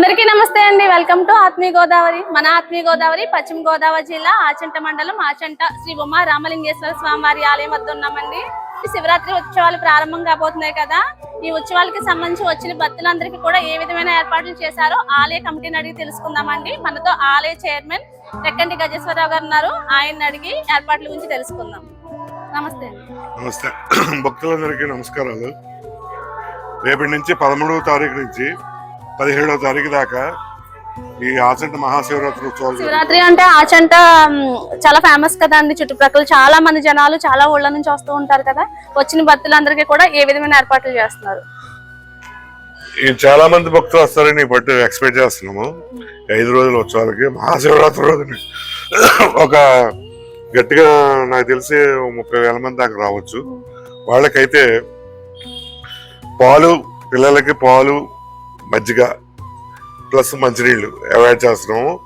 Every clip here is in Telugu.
నమస్తే అండి. వెల్కమ్ టు ఆత్మీయ గోదావరి మన ఆత్మీయ గోదావరి పశ్చిమ గోదావరి జిల్లా ఆచంట మండలం ఆచంట శ్రీ ఉమా రామలింగేశ్వర స్వామి వారి ఆలయం వద్ద ఉన్నామండి. ఈ శివరాత్రి ఉత్సవాలు ప్రారంభం కాబోతున్నాయి కదా. ఈ ఉత్సవాలకి సంబంధించి వచ్చిన భక్తులందరికీ కూడా ఏ విధమైన ఏర్పాట్లు చేశారో ఆలయ కమిటీని అడిగి తెలుసుకుందామండి. మనతో ఆలయ చైర్మన్ రెక్కంటి గజేశ్వరరావు గారు ఉన్నారు. ఆయన అడిగి ఏర్పాట్ల గురించి తెలుసుకుందాం. నమస్తే నమస్తే. భక్తులందరికీ నమస్కారాలు. రేపటి నుంచి పదమూడవ తారీఖు నుంచి పదిహేడవ తారీఖు దాకా ఈ ఆచంట మహాశివరాత్రి ఉత్సవాలు. శివరాత్రి అంటే ఆచంట చాలా ఫేమస్ కదా అండి చుట్టుప్రక్కల. చాలా మంది జనాలు చాలా ఊళ్ళ నుంచి వస్తూ ఉంటారు కదా. వచ్చిన భక్తులందరికీ కూడా ఏ విధమైన ఏర్పాట్లు చేస్తున్నారు? చాలా మంది భక్తులు వస్తారని బట్టి ఎక్స్పెక్ట్ చేస్తున్నాము. ఐదు రోజుల ఉత్సవాలకి మహాశివరాత్రి రోజుని. ఒక గట్టిగా నాకు తెలిసి ముప్పై వేల మంది దాకా రావచ్చు. వాళ్ళకైతే పాలు పిల్లలకి పాలు మజ్జిగ ప్లస్ మంచినీళ్ళు అవాయిడ్ చేస్తున్నాము.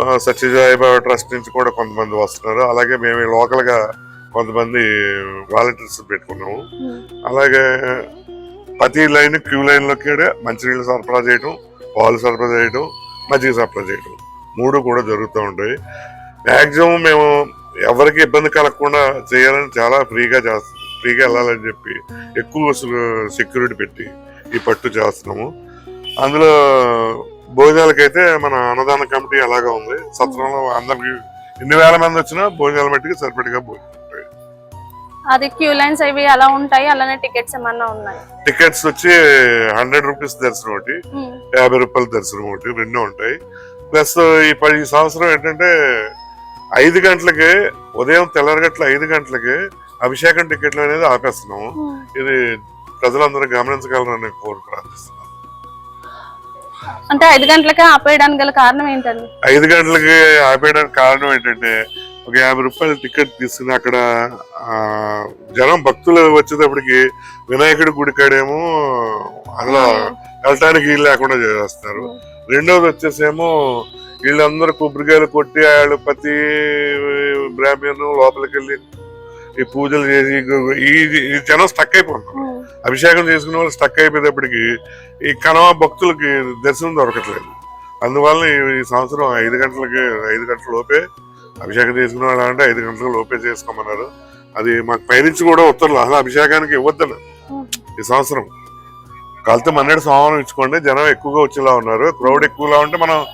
ఆ, సత్యసాయి బాబా ట్రస్ట్ నుంచి కూడా కొంతమంది వస్తున్నారు. అలాగే మేము లోకల్గా కొంతమంది వాలంటీర్స్ పెట్టుకున్నాము. అలాగే ప్రతి లైన్ క్యూ లైన్లోకి కూడా మంచినీళ్ళు సరఫరా చేయడం పాలు సరఫరా చేయడం మజ్జిగ సరఫరా చేయడం మూడు కూడా జరుగుతూ ఉంటాయి. మ్యాక్సిమం మేము ఎవరికి ఇబ్బంది కలగకుండా చేయాలని చాలా ఫ్రీగా చేస్తాం ఫ్రీగా వెళ్ళాలని చెప్పి ఎక్కువ సెక్యూరిటీ పెట్టి ఈ పట్టు చేస్తున్నాము. అందులో భోజనాలకైతే మన అన్నదాన కమిటీ అలాగా ఉంది. సత్రంలో అందరికి ఎన్ని వేల మంది వచ్చినా భోజనాల మట్టికి సరిపడిగా అది క్యూ లైన్స్ అవి అలా ఉంటాయి అలానే టికెట్స్ ఏమన్నా ఉన్నాయి? టికెట్స్ వచ్చి హండ్రెడ్ రూపీస్ దర్శనం ఒకటి యాభై రూపాయల దర్శనం ఒకటి రెండు ఉంటాయి. ప్లస్ ఈ పది సంవత్సరం ఏంటంటే ఐదు గంటలకి ఉదయం తెల్లరగట్ల ఐదు గంటలకి అభిషేకం టికెట్లు అనేది ఆపేస్తున్నాము. ఇది ప్రజలందరూ గమనించగలరని కోరు ప్రార్థిస్తున్నాను అంటే ఐదు గంటలకే ఆపేయడానికి గల కారణం ఏంటండి? ఐదు గంటలకి ఆపేయడానికి కారణం ఏంటంటే ఒక యాభై రూపాయల టికెట్ తీసుకుని అక్కడ ఆ, జనం భక్తులు వచ్చేటప్పటికి వినాయకుడి గుడి కాడేమో అందులో వెళ్ళటానికి వీలు లేకుండా చేస్తారు రెండోది వచ్చేసేమో వీళ్ళందరూ కొబ్బరికాయలు కొట్టి వాళ్ళు ప్రతి బ్రాహ్మణు లోపలికి వెళ్ళి ఈ పూజలు చేసి ఈ జనం స్టక్ అయిపోతున్నారు. ఉమ్, అభిషేకం చేసుకునే వాళ్ళు స్టక్ అయిపోయేటప్పటికి ఈ కనవ భక్తులకి దర్శనం దొరకట్లేదు. అందువల్ల ఈ- సంవత్సరం ఐదు గంటలకి ఐదు గంటల లోపే అభిషేకం చేసుకునే వాళ్ళు అంటే ఐదు గంటల లోపే చేసుకోమన్నారు. అది మాకు పైనుంచి కూడా ఉత్తర్వులు అసలు అభిషేకానికి ఇవ్వద్దని. ఈ సంవత్సరం. కలితే మన్నెడు సోమవారం ఇచ్చుకోండి జనం ఎక్కువగా వచ్చేలా ఉన్నారు. క్రౌడ్ ఎక్కువలా ఉంటే మనం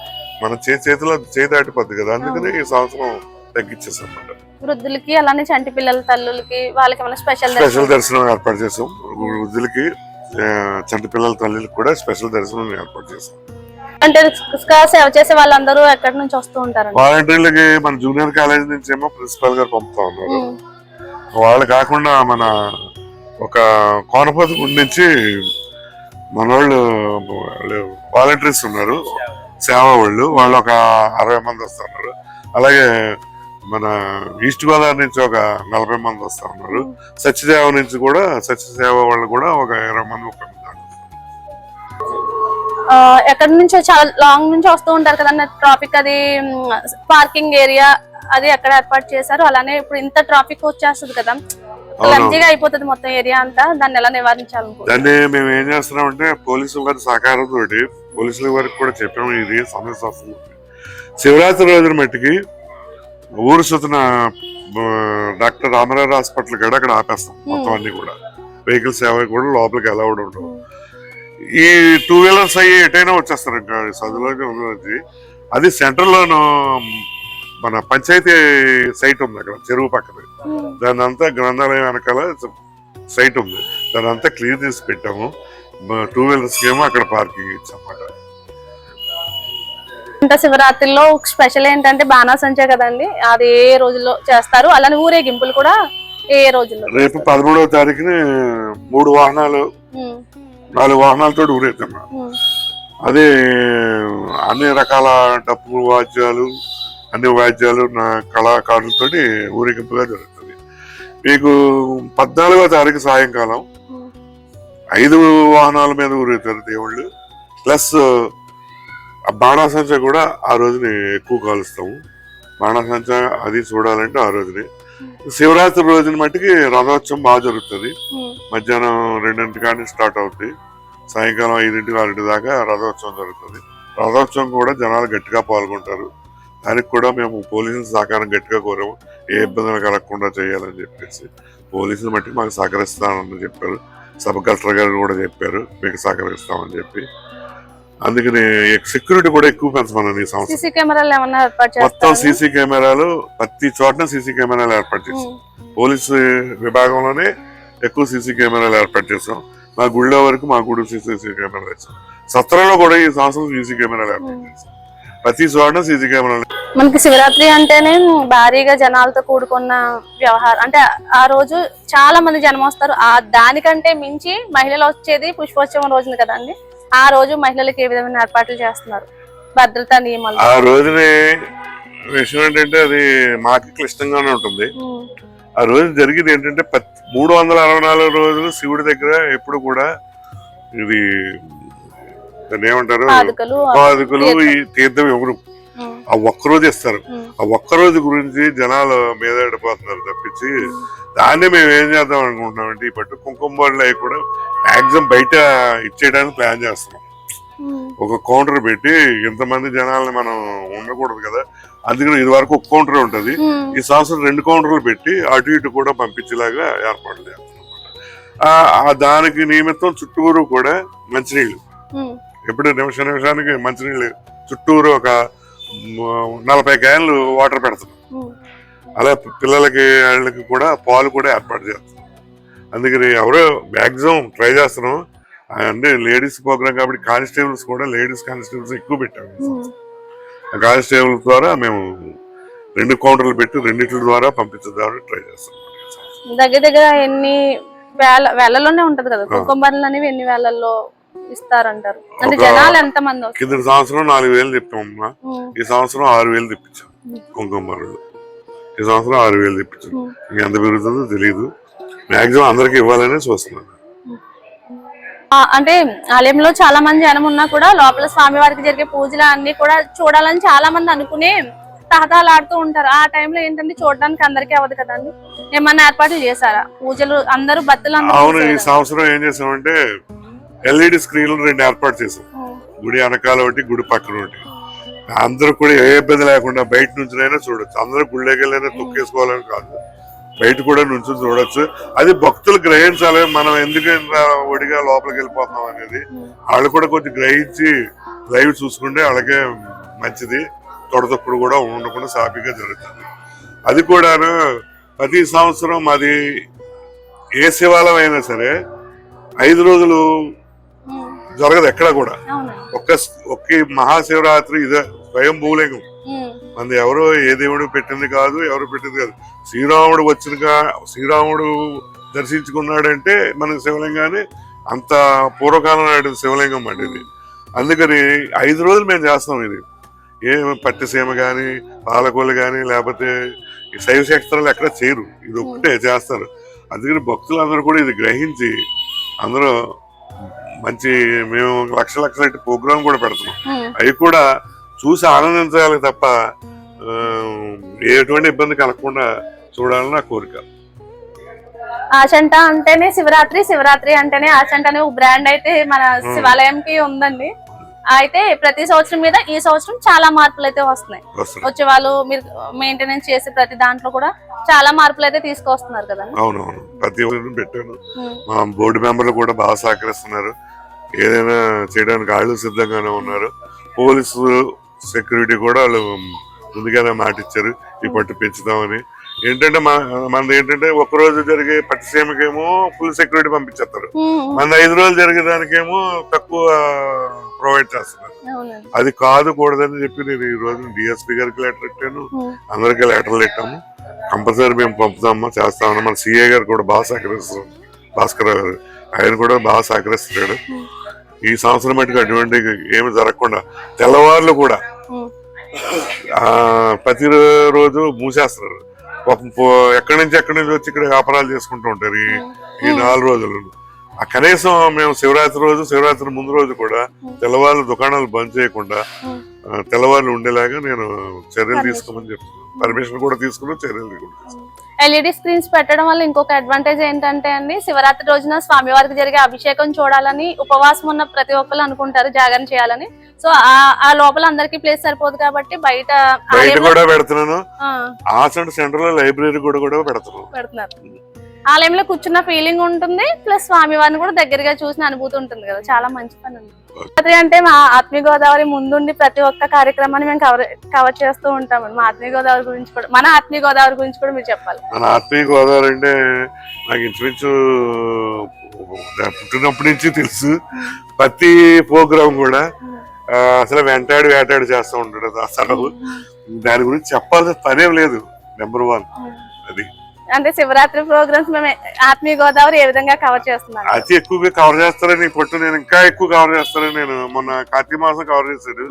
మన చేతి చేతిలో చేయి దాటిపోద్ది కదా. అందుకని ఈ సంవత్సరం తగ్గించేసాం అన్నమాట వృద్ధులకి అలానే చంటి పిల్లల తల్లులకి వాళ్ళకి ఏమైనా స్పెషల్ స్పెషల్ దర్శనం? ఏర్పాటు చేసాం వృద్ధులకి చంటి పిల్లల తల్లికి కూడా స్పెషల్ దర్శనం ఏర్పాటు చేసాం అంటే సేవ చేసే వాళ్ళందరూ ఎక్కడి నుంచి వస్తూ ఉంటారండి? వాలంటీర్లకి మన జూనియర్ కాలేజ్ నుంచి ఏమో ప్రిన్సిపల్ గారు పంపుతా ఉన్నారు. వాళ్ళు కాకుండా మన ఒక కోనపతి గుడి నుంచి మన వాళ్ళు వాలంటీర్స్ ఉన్నారు. సేవ వాళ్ళు. వాళ్ళు ఒక అరవై మంది వస్తున్నారు. అలాగే మన ఈస్ట్ గోదావరి నుంచి ఒక నలభై మంది వస్తా ఉన్నారు. సత్యదేవ నుంచి కూడా సత్యసేవ వాళ్ళు కూడా ఒక ఇరవై మంది ముప్పై మంది ఎక్కడి నుంచో చాలా లాంగ్ నుంచి వస్తూ ఉంటారు కదండి ట్రాఫిక్ అది పార్కింగ్ ఏరియా అది ఎక్కడ ఏర్పాటు చేశారు? అలానే ఇప్పుడు ఇంత ట్రాఫిక్ వచ్చేస్తుంది కదా అయిపోతుంది మొత్తం ఏరియా అంతా దాన్ని ఎలా నివారించాలనుకుంటున్నారు? దాన్ని మేము ఏం చేస్తున్నామంటే పోలీసుల వారి సహకారంతో పోలీసుల వారికి కూడా చెప్పాము ఇది సమస్య వస్తుంది. శివరాత్రి రోజున మట్టికి ఊరు సుతన డాక్టర్ రామారావు హాస్పిటల్ కూడా అక్కడ ఆపేస్తాం. మొత్తం అన్ని కూడా. వెహికల్స్ ఏవై కూడా లోపలికి అలౌడ్ ఉండవు. ఈ టూ వీలర్స్ అయ్యి ఎటైనా వచ్చేస్తారు ఇంకా. సదులోకి నుంచి అది సెంటర్ లోను మన పంచాయతీ సైట్ ఉంది అక్కడ చెరువు పక్కన. దాని అంతా గ్రంథాలయం వెనకాల సైట్ ఉంది. దాని అంతా క్లియర్ చేసి పెట్టాము. టూ వీలర్స్ ఏమో అక్కడ పార్కింగ్ ఇచ్చామన్నమాట. అంటే శివరాత్రిలో స్పెషల్ ఏంటంటే బాణాసంచే కదండి. అది ఏ రోజుల్లో చేస్తారు? అలానే ఊరేగింపులు కూడా ఏ రోజుల్లో రేపు పదమూడవ తారీఖుని మూడు వాహనాలు నాలుగు వాహనాలతో ఊరేద్దాం ఉమ్, అదే అన్ని రకాల డప్పు వాద్యాలు అన్ని వాద్యాలు నా కళాకారులతోటి ఊరేగింపుగా జరుగుతుంది. మీకు పద్నాలుగో తారీఖు సాయంకాలం. ఐదు వాహనాల మీద ఊరేగుతారు దేవుళ్ళు. ప్లస్ బాణాసంచ కూడా ఆ రోజుని ఎక్కువ కాలుస్తాము. బాణాసంచ అది చూడాలంటే ఆ రోజుని. శివరాత్రి రోజున మట్టికి రథోత్సవం బాగా జరుగుతుంది. ఉమ్, మధ్యాహ్నం రెండింటి కానీ స్టార్ట్ అవుతుంది సాయంకాలం ఐదింటికి ఆరింటి దాకా రథోత్సవం జరుగుతుంది. రథోత్సవం కూడా జనాలు గట్టిగా పాల్గొంటారు. దానికి కూడా మేము పోలీసుల సహకారం గట్టిగా కోరాము. ఏ ఇబ్బందులు కలగకుండా చేయాలని చెప్పేసి. పోలీసులు మట్టి మాకు సహకరిస్తామని చెప్పారు. సబ్ కలెక్టర్ గారు కూడా చెప్పారు. మీకు సహకరిస్తామని చెప్పి. అందుకని సెక్యూరిటీ కూడా ఎక్కువ పెంచమన్నాను ఈ సంవత్సరం. మొత్తం సీసీ కెమెరాలు ప్రతి చోటన సీసీ కెమెరాలు ఏర్పాటు చేసాం పోలీసు విభాగంలోనే ఎక్కువ సీసీ కెమెరాలు ఏర్పాటు చేసాం మా గుళ్ళో వరకు మా గుడి సీసీ కెమెరాలు వేసాం సత్రంలో కూడా ఈ సంవత్సరం సీసీ కెమెరాలు ఏర్పాటు చేసాం ప్రతి చోట సీసీ కెమెరాలు. మనకి శివరాత్రి అంటేనే భారీగా జనాలతో కూడుకున్న వ్యవహారం. అంటే ఆ రోజు చాలా మంది జనం వస్తారు. ఆ దానికంటే మించి మహిళలు వచ్చేది పుష్పోత్సవం రోజున కదండి? ఆ రోజు మహిళలకు ఏ విధమైన ఏర్పాట్లు చేస్తున్నారు? భద్రతా నియమాలు. ఆ రోజునే విషయం ఏంటంటే అది మాకు క్లిష్టంగానే ఉంటుంది. ఆ రోజు జరిగేది ఏంటంటే మూడు వందల అరవై నాలుగు రోజులు శివుడి దగ్గర ఎప్పుడు కూడా ఇది దాన్ని ఏమంటారు? పాదుకలు పాదుకలు ఈ తీర్థం ఎవరు ఆ ఒక్కరోజు ఇస్తారు. ఆ ఒక్కరోజు గురించి జనాలు మీద పడిపోతున్నారు తప్పించి దాన్నే మేము ఏం చేద్దాం అనుకుంటున్నామంటే ఈ పట్టు కుంకుమ బొట్లు అవి కూడా మాక్సిమం బయట ఇచ్చేయడానికి ప్లాన్ చేస్తున్నాం. ఒక కౌంటర్ పెట్టి ఇంతమంది జనాల్ని మనం ఉండకూడదు కదా. అందుకని ఇది వరకు ఒక కౌంటర్ ఉంటది. ఈ సంవత్సరం రెండు కౌంటర్లు పెట్టి అటు ఇటు కూడా పంపించేలాగా ఏర్పాటు చేస్తున్నాం దానికి నిమిత్తం చుట్టూరు కూడా మంచినీళ్ళు. ఎప్పుడు నిమిషం నిమిషానికి మంచినీళ్ళు. చుట్టూరు ఒక నలభై క్యాన్లు వాటర్ పెడతాం అలా పిల్లలకి వాళ్ళకి కూడా పాలు కూడా ఏర్పాటు చేస్తాం అందుకని ఎవరో మ్యాక్సిమం ట్రై చేస్తున్నాం. అంటే లేడీస్ ప్రోగ్రామ్ కాబట్టి కానిస్టేబుల్స్ కూడా లేడీస్ కానిస్టేబుల్స్ ఎక్కువ పెట్టాము కానిస్టేబుల్ ద్వారా మేము రెండు కౌంటర్లు పెట్టి రెండిట్ల ద్వారా పంపించదామని ట్రై చేస్తాం దగ్గర దగ్గర ఎన్ని వేల వేలలోనే ఉంటది కదా? కుంకుమ బర్రెలు అనేవి ఎన్ని వేలల్లో ఇస్తారంటారు. అంటే జనాలు ఎంత మంది కింద సంవత్సరం నాలుగు వేలు తెప్పామమ్మా. ఈ సంవత్సరం ఆరు వేలు తెప్పించాం. కుంకుమ ఈ సంవత్సరం ఆరు వేలు తెప్పించాం. ఇంకా ఎంత పెరుగుతుందో తెలియదు మాక్సిమం అందరికి ఇవ్వాలని చూస్తున్నాను అంటే ఆలయంలో చాలా మంది జనం ఉన్నా కూడా లోపల స్వామి వారికి జరిగే పూజలు అన్ని కూడా చూడాలని చాలా మంది అనుకుని తహతాలాడుతూ ఉంటారు. ఆ టైంలో ఏంటంటే చూడడానికి అందరికీ అవ్వదు కదండి. ఏమన్నా ఏర్పాట్లు చేశారా? పూజలు అందరూ భక్తులు అవును ఈ? సంవత్సరం ఏం చేసామంటే ఎల్ఈడి స్క్రీన్లు రెండు ఏర్పాటు చేసాం గుడి వెనకాల ఒకటి గుడి పక్కన ఒకటి. అందరూ కూడా ఏ ఇబ్బంది లేకుండా బయట నుంచినైనా చూడొచ్చు. అందరూ గుళ్ళకి వెళ్ళైనా తొక్కేసుకోవాలని కాదు. బయట కూడా నుంచి చూడొచ్చు. అది భక్తులు గ్రహించాలి. మనం ఎందుకు ఇంత ఒడిగా లోపలికి వెళ్ళిపోతున్నాం అనేది. వాళ్ళు కూడా కొంచెం గ్రహించి లైవ్ చూసుకుంటే వాళ్ళకే మంచిది. తొడతొప్పుడు కూడా ఉండకుండా సాఫీగా జరుగుతుంది. అది కూడాను ప్రతి సంవత్సరం అది ఏ శివాలయం అయినా సరే ఐదు రోజులు జరగదు ఎక్కడ కూడా. ఒక్క ఒక్క మహాశివరాత్రి ఇదే స్వయం భూలింగం. ఉమ్, మంది ఎవరో ఏ దేవుడు పెట్టింది కాదు ఎవరు పెట్టింది కాదు. శ్రీరాముడు వచ్చిన కా- శ్రీరాముడు దర్శించుకున్నాడంటే మనకి శివలింగాన్ని అంత పూర్వకాలం నాటి శివలింగం అండి ఇది. అందుకని ఐదు రోజులు మేము చేస్తాం ఇది. ఏ పట్టిసీమ కానీ పాలకొల్లు కానీ లేకపోతే ఈ శైవ శక్తులు ఎక్కడ చేయరు. ఇది ఒక్కటే చేస్తారు. అందుకని భక్తులందరూ కూడా ఇది గ్రహించి అందరూ మంచి మేము లక్ష లక్షల ప్రోగ్రాం కూడా పెడుతున్నాం. అవి కూడా చూసి ఆనందించాలి తప్ప ఎటువంటి ఇబ్బంది కలగకుండా చూడాలని నా కోరిక. ఆచంట అంటేనే శివరాత్రి శివరాత్రి అంటేనే ఆచంట అనే ఒక బ్రాండ్ అయితే మన శివాలయంకి ఉందండి. అయితే ప్రతి సంవత్సరం మీద ఈ సంవత్సరం చాలా మార్పులు అయితే వస్తున్నాయి. వచ్చే వాళ్ళు మీరు మెయింటెనెన్స్ చేసే ప్రతి దాంట్లో కూడా చాలా మార్పులు అయితే తీసుకొస్తున్నారు కదండి అవునవును. ప్రతి పెట్టాను. మా బోర్డు మెంబర్లు కూడా బాగా సహకరిస్తున్నారు. ఏదైనా చేయడానికి వాళ్ళు సిద్ధంగానే ఉన్నారు. పోలీసు సెక్యూరిటీ కూడా వాళ్ళు ముందుగానే మాట ఇచ్చారు ఈ పట్టు పెంచుదామని. ఏంటంటే మన మనది ఏంటంటే ఒక రోజు జరిగే పట్టిసీమకేమో ఫుల్ సెక్యూరిటీ పంపించేస్తారు. మన ఐదు రోజులు జరిగే దానికేమో తక్కువ ప్రొవైడ్ చేస్తున్నారు. అది కాదు కూడదని చెప్పి నేను ఈ రోజు డిఎస్పీ గారికి లెటర్ పెట్టాను ఉమ్, అందరికీ లెటర్లు పెట్టాము కంపల్సరీ మేము పంపుతామా చేస్తామని. మన సిఏ గారు కూడా బాగా సహకరిస్తారు. భాస్కర్ గారు. ఆయన కూడా బాగా సహకరిస్తున్నాడు. ఈ సంవత్సరం మటుకు అటువంటి ఏమి జరగకుండా తెల్లవారులు కూడా ఉమ్, ఆ ప్రతి రోజు మూసేస్తున్నారు. ఎక్కడి నుంచి ఎక్కడి నుంచి వచ్చి ఇక్కడ వ్యాపారాలు చేసుకుంటూ ఉంటారు ఈ నాలుగు రోజులు. ఆ కనీసం మేము శివరాత్రి రోజు శివరాత్రి ముందు రోజు కూడా తెల్లవారు దుకాణాలు బంద్ చేయకుండా తెల్లవారులు ఉండేలాగా నేను చర్యలు తీసుకోమని చెప్తున్నాను. పర్మిషన్ కూడా తీసుకున్నాను చర్యలు కూడా తీసుకున్నాను. ఎల్ఈడి స్క్రీన్స్ పెట్టడం వల్ల ఇంకొక అడ్వాంటేజ్ ఏంటంటే అండి శివరాత్రి రోజున స్వామివారికి జరిగే అభిషేకం చూడాలని ఉపవాసం ఉన్న ప్రతి ఒక్కరు అనుకుంటారు జాగరణ చేయాలని. సో ఆ ఆ లోపల అందరికి ప్లేస్ సరిపోదు కాబట్టి బయట కూడా పెడుతున్నాను. ఆ, ఆసండ్ సెంటర్లో లైబ్రరీ కూడా కూడా పెడుతున్నాను. పెడుతున్నారు. ఆలయంలో కూర్చున్న ఫీలింగ్ ఉంటుంది ప్లస్ స్వామివారిని కూడా దగ్గరగా చూసిన అనుభూతి ఉంటుంది కదా. చాలా మంచి పని ఉంది. శివరాత్రి అంటే మా ఆత్మీయ గోదావరి ముందుండి ప్రతి ఒక్క కార్యక్రమాన్ని మేము కవర్ కవర్ చేస్తూ ఉంటాం. మా ఆత్మీయ గోదావరి గురించి కూడా మన ఆత్మీయ గోదావరి గురించి కూడా మీరు చెప్పాలి. మన ఆత్మీయ గోదావరి అంటే నాకు ఇంచుమించు పుట్టినప్పటి నుంచి తెలుసు. ప్రతి ప్రోగ్రామ్ కూడా అసలు వెంటాడి వేటాడి చేస్తూ ఉంటాడు అసలు. దాని గురించి చెప్పాల్సిన పనేం లేదు నెంబర్ వన్. అది అంటే శివరాత్రి ప్రోగ్రామ్స్ మేము ఆత్మీయ గోదావరి ఏ విధంగా కవర్ చేస్తున్నాం? అతి ఎక్కువగా కవర్ చేస్తారని పొట్టు నేను ఇంకా ఎక్కువ కవర్ చేస్తానని నేను మొన్న కార్తీక మాసం కవర్ చేశాడు.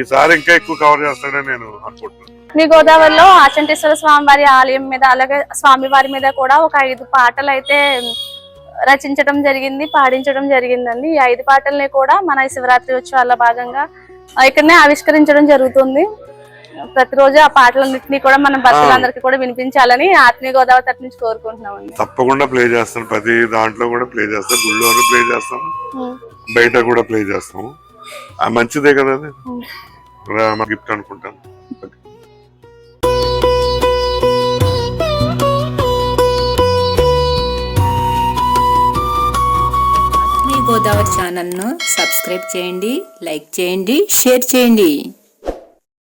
ఈసారి ఇంకా ఎక్కువ కవర్ చేస్తాడని నేను అనుకుంటున్నాను. మీ గోదావరిలో ఆచంటేశ్వర స్వామి వారి ఆలయం మీద అలాగే స్వామి వారి మీద కూడా ఒక ఐదు పాటలు అయితే రచించడం జరిగింది పాడించడం జరిగిందండి. ఈ ఐదు పాటల్ని కూడా మన శివరాత్రి ఉత్సవాల్లో భాగంగా ఇక్కడనే ఆవిష్కరించడం జరుగుతుంది. ప్రతిరోజు ఆ పాటలన్నింటినీ కూడా మన భక్తులందరికీ కూడా వినిపించాలని ఆత్మీయ గోదావరి తరపు నుంచి కోరుకుంటున్నామండి. తప్పకుండా ప్లే చేస్తాను ప్రతి దాంట్లో కూడా ప్లే చేస్తాను గుళ్ళోనూ ప్లే చేస్తాను ఉమ్. బయట కూడా ప్లే చేస్తాము ఆ మంచిదే కదా అది? గిఫ్ట్ అనుకుంటాను మీ గోదావరి ఛానల్ను సబ్స్క్రైబ్ చేయండి లైక్ చేయండి షేర్ చేయండి.